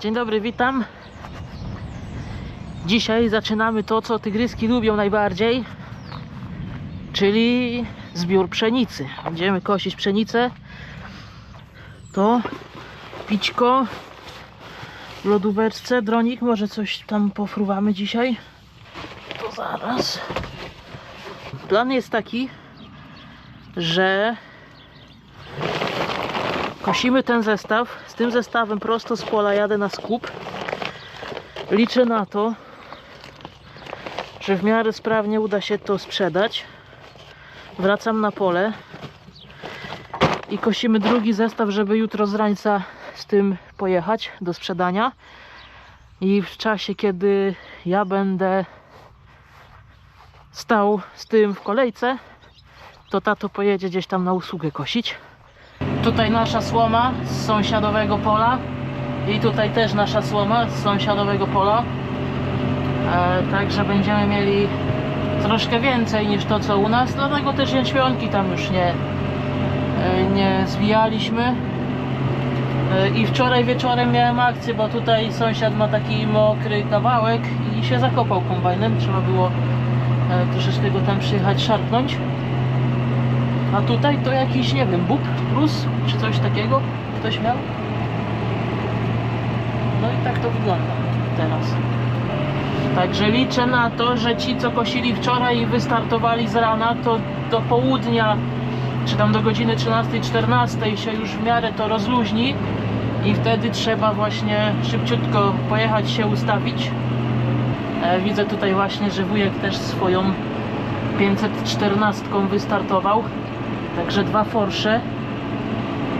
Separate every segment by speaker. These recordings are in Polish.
Speaker 1: Dzień dobry, witam. Dzisiaj zaczynamy to, co tygryski lubią najbardziej, czyli zbiór pszenicy. Będziemy kosić pszenicę. To pićko w lodóweczce. Dronik, może coś tam pofruwamy dzisiaj? To zaraz. Plan jest taki, że Kosimy ten zestaw. Tym zestawem prosto z pola jadę na skup. Liczę na to, że w miarę sprawnie uda się to sprzedać. Wracam na pole i kosimy drugi zestaw, żeby jutro z rańca z tym pojechać do sprzedania. I w czasie, kiedy ja będę stał z tym w kolejce, to tato pojedzie gdzieś tam na usługę kosić. Tutaj nasza słoma z sąsiadowego pola i tutaj też nasza słoma z sąsiadowego pola. E, także będziemy mieli troszkę więcej niż to co u nas, dlatego też jęczmionki tam już nie, e, nie zwijaliśmy. E, I wczoraj wieczorem miałem akcję, bo tutaj sąsiad ma taki mokry kawałek i się zakopał kombajnem. Trzeba było e, troszeczkę go tam przyjechać, szarpnąć. A tutaj to jakiś, nie wiem, bób rósł, czy coś takiego ktoś miał. No i tak to wygląda teraz. Także liczę na to, że ci, co kosili wczoraj i wystartowali z rana, to do południa, czy tam do godziny 13-14 się już w miarę to rozluźni i wtedy trzeba właśnie szybciutko pojechać się ustawić. E, widzę tutaj właśnie, że wujek też swoją 514 wystartował. Także dwa Forsze,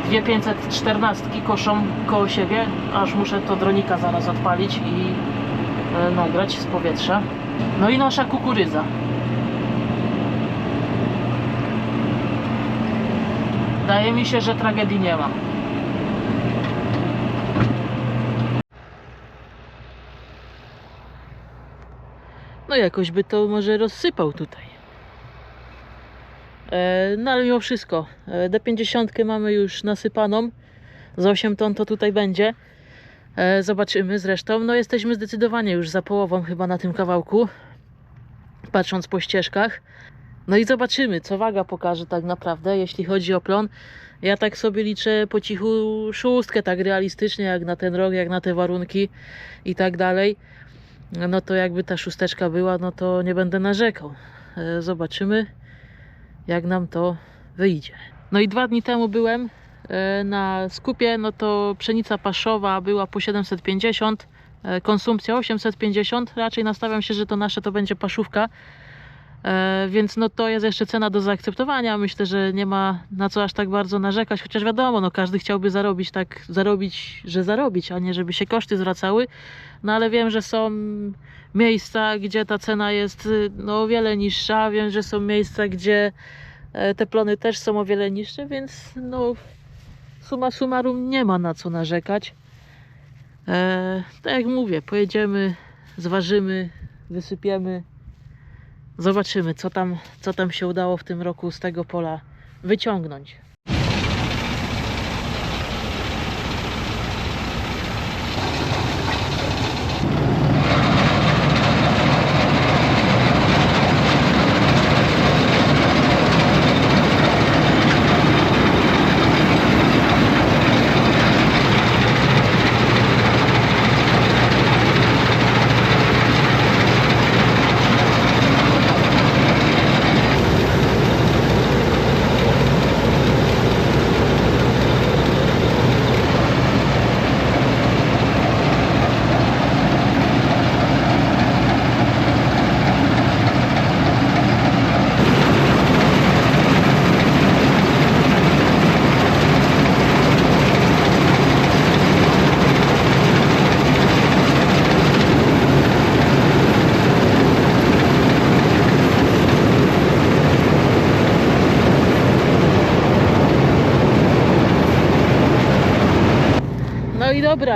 Speaker 1: dwie 514 koszą koło siebie, aż muszę to dronika zaraz odpalić i e, nagrać z powietrza. No i nasza kukurydza. Wydaje mi się, że tragedii nie ma. No jakoś by to może rozsypał tutaj. E, No ale mimo wszystko, e, D50 mamy już nasypaną. Z 8 ton to tutaj będzie. E, Zobaczymy zresztą. No jesteśmy zdecydowanie już za połową chyba na tym kawałku. Patrząc po ścieżkach. No i zobaczymy, co waga pokaże tak naprawdę, jeśli chodzi o plon. Ja tak sobie liczę po cichu szóstkę, tak realistycznie, jak na ten rok, jak na te warunki i tak dalej. No to jakby ta szósteczka była, no to nie będę narzekał. Zobaczymy jak nam to wyjdzie. No i dwa dni temu byłem e, na skupie, no to pszenica paszowa była po 750, e, konsumpcja 850, raczej nastawiam się, że to nasze to będzie paszówka, E, więc no to jest jeszcze cena do zaakceptowania, myślę, że nie ma na co aż tak bardzo narzekać, chociaż wiadomo, no każdy chciałby zarobić tak, zarobić, że zarobić, a nie żeby się koszty zwracały, no ale wiem, że są miejsca, gdzie ta cena jest y, no, o wiele niższa. Wiem, że są miejsca, gdzie e, te plony też są o wiele niższe, więc no suma summarum nie ma na co narzekać. E, tak jak mówię, pojedziemy, zważymy, wysypiemy. Zobaczymy, co tam, co tam się udało w tym roku z tego pola wyciągnąć.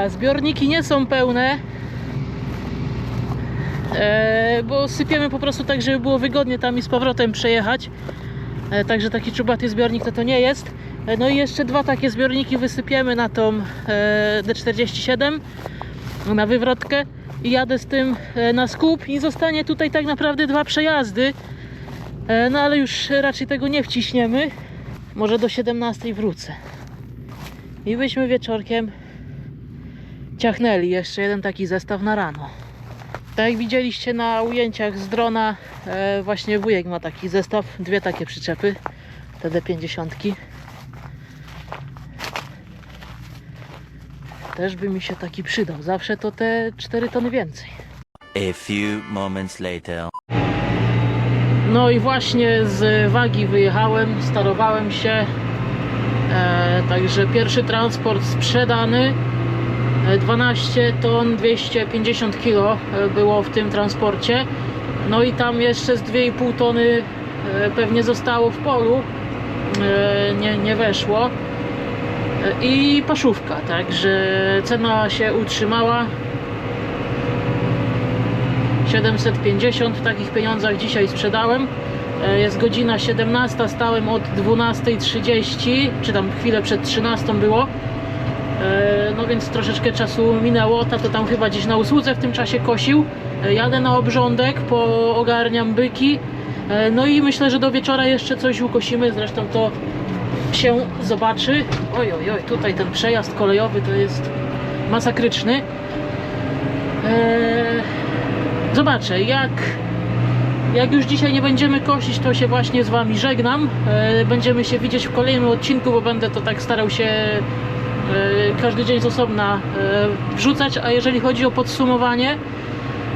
Speaker 1: Zbiorniki nie są pełne, e, bo sypiemy po prostu tak, żeby było wygodnie tam i z powrotem przejechać. E, także taki czubaty zbiornik to to nie jest. E, no i jeszcze dwa takie zbiorniki wysypiemy na tą e, D47. na wywrotkę i jadę z tym na skup i zostanie tutaj tak naprawdę dwa przejazdy. No ale już raczej tego nie wciśniemy. Może do 17 wrócę. I byśmy wieczorkiem ciachnęli jeszcze jeden taki zestaw na rano. Tak jak widzieliście na ujęciach z drona, e, właśnie wujek ma taki zestaw, dwie takie przyczepy, te D50. Też by mi się taki przydał. Zawsze to te 4 tony więcej.
Speaker 2: A few moments later.
Speaker 1: No i właśnie z wagi wyjechałem, starowałem się. E, także pierwszy transport sprzedany. E, 12 ton 250 kg e, było w tym transporcie. No i tam jeszcze z 2,5 tony e, pewnie zostało w polu. E, nie, nie weszło. E, I paszówka, także cena się utrzymała. 750 w takich pieniądzach dzisiaj sprzedałem. E, Jest godzina 17, stałem od 12.30, czy tam chwilę przed 13 było. E, No więc troszeczkę czasu minęło. Tato tam chyba gdzieś na usłudze w tym czasie kosił. E, Jadę na obrządek, poogarniam byki. E, No i myślę, że do wieczora jeszcze coś ukosimy. Zresztą to się zobaczy. Oj, oj, oj, tutaj ten przejazd kolejowy to jest masakryczny. Zobaczę, jak, jak już dzisiaj nie będziemy kosić, to się właśnie z Wami żegnam. Będziemy się widzieć w kolejnym odcinku, bo będę to tak starał się każdy dzień z osobna e, wrzucać. A jeżeli chodzi o podsumowanie,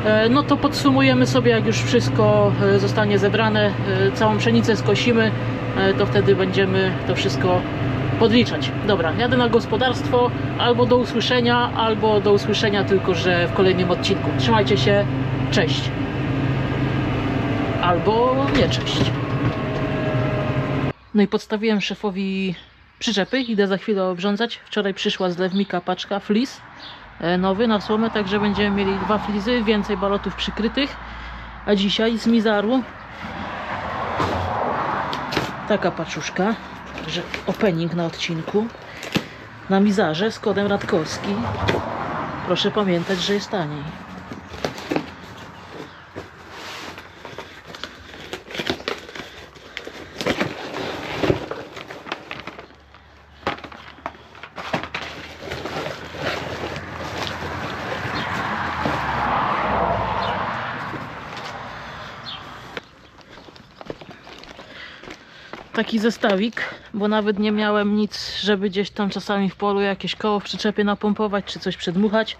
Speaker 1: e, no to podsumujemy sobie, jak już wszystko e, zostanie zebrane, e, całą pszenicę skosimy, e, to wtedy będziemy to wszystko podliczać. Dobra, jadę na gospodarstwo, albo do usłyszenia, albo do usłyszenia tylko, że w kolejnym odcinku. Trzymajcie się, cześć. Albo nie cześć. No i podstawiłem szefowi przyczepy, idę za chwilę obrządzać. Wczoraj przyszła z Lewmika paczka flis e, nowy na słomę, także będziemy mieli dwa flizy, więcej balotów przykrytych. A dzisiaj z Mizaru taka paczuszka, także opening na odcinku. Na Mizarze z kodem Radkowski. Proszę pamiętać, że jest taniej. Taki zestawik, bo nawet nie miałem nic, żeby gdzieś tam czasami w polu jakieś koło w przyczepie napompować, czy coś przedmuchać.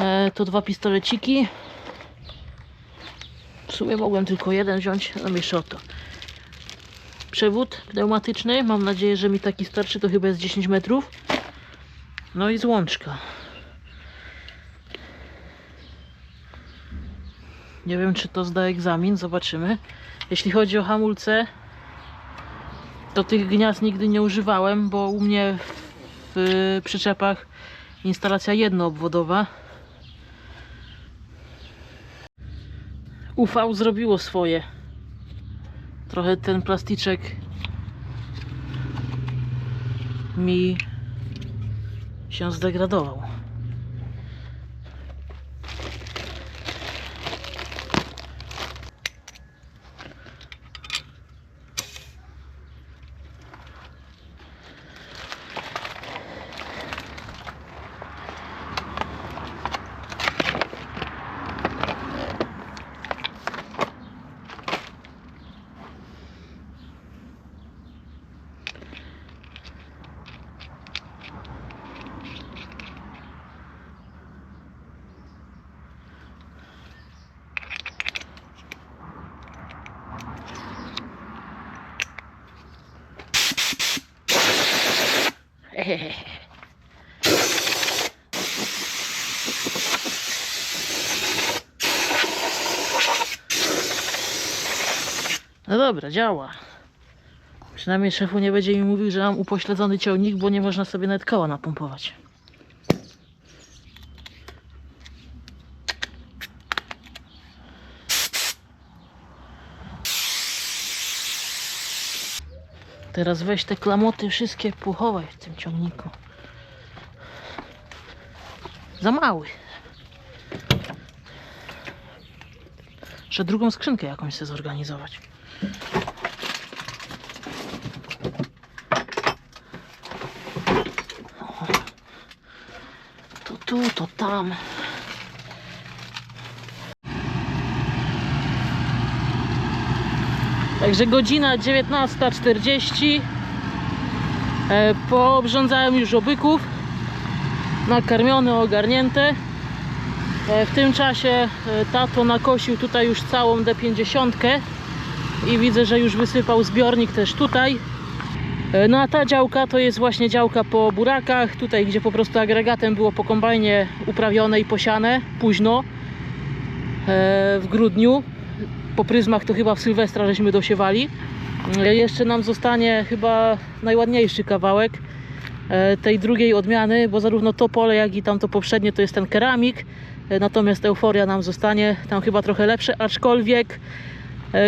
Speaker 1: E, to dwa pistoleciki. W sumie mogłem tylko jeden wziąć, no mniejsza o to. Przewód pneumatyczny, mam nadzieję, że mi taki starczy, to chyba jest 10 metrów. No i złączka. Nie wiem, czy to zda egzamin, zobaczymy. Jeśli chodzi o hamulce, to tych gniazd nigdy nie używałem, bo u mnie w przyczepach instalacja jednoobwodowa. UV zrobiło swoje. Trochę ten plastyczek mi się zdegradował. No dobra, działa. Przynajmniej szefu nie będzie mi mówił, że mam upośledzony ciągnik, bo nie można sobie nawet koła napompować. Teraz weź te klamoty wszystkie pochowaj w tym ciągniku. Za mały. Jeszcze drugą skrzynkę jakąś chcę zorganizować. O. To tu, to tam. Także godzina 19.40. E, Poobrządzałem już obyków. Nakarmione, ogarnięte. E, W tym czasie e, tato nakosił tutaj już całą D50 i widzę, że już wysypał zbiornik też tutaj. No a ta działka to jest właśnie działka po burakach, tutaj gdzie po prostu agregatem było po kombajnie uprawione i posiane późno w grudniu. Po pryzmach to chyba w Sylwestra żeśmy dosiewali. E, Jeszcze nam zostanie chyba najładniejszy kawałek e, tej drugiej odmiany, bo zarówno to pole, jak i tamto poprzednie to jest ten keramik. E, Natomiast euforia nam zostanie tam chyba trochę lepsze, aczkolwiek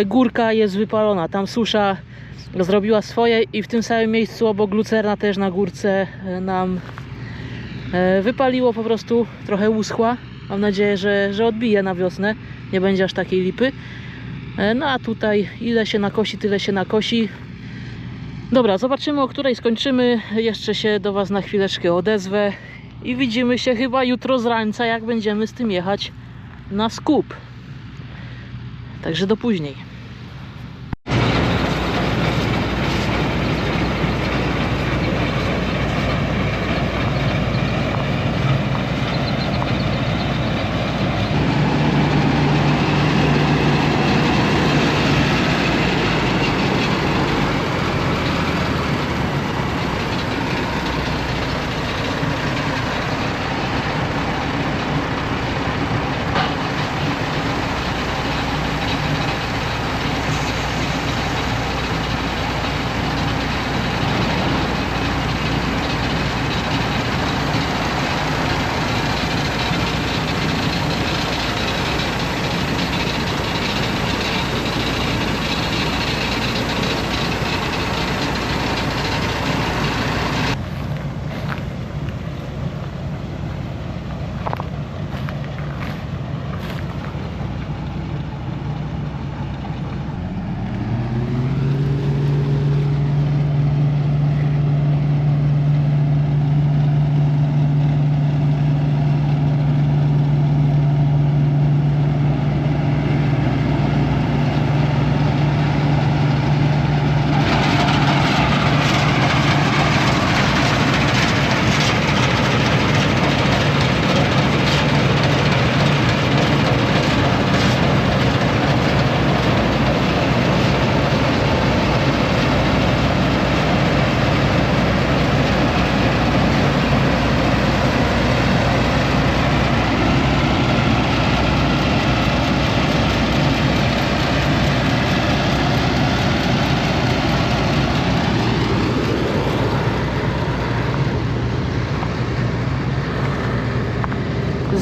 Speaker 1: górka jest wypalona. Tam susza zrobiła swoje i w tym samym miejscu obok lucerna też na górce nam wypaliło po prostu, trochę uschła. Mam nadzieję, że, że odbije na wiosnę, nie będzie aż takiej lipy. E, No a tutaj ile się nakosi, tyle się nakosi. Dobra, zobaczymy o której skończymy. Jeszcze się do Was na chwileczkę odezwę. I widzimy się chyba jutro z rańca, jak będziemy z tym jechać na skup. Także do później.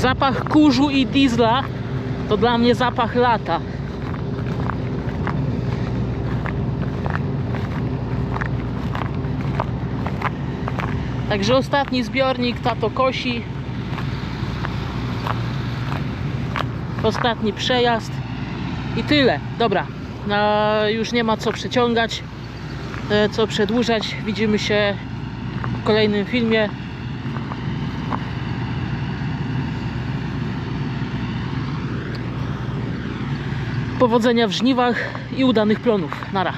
Speaker 1: Zapach kurzu i diesla to dla mnie zapach lata. Także ostatni zbiornik tato kosi. Ostatni przejazd. I tyle. Dobra. No, już nie ma co przeciągać, e, co przedłużać. Widzimy się w kolejnym filmie. Powodzenia w żniwach i udanych plonów. Nara.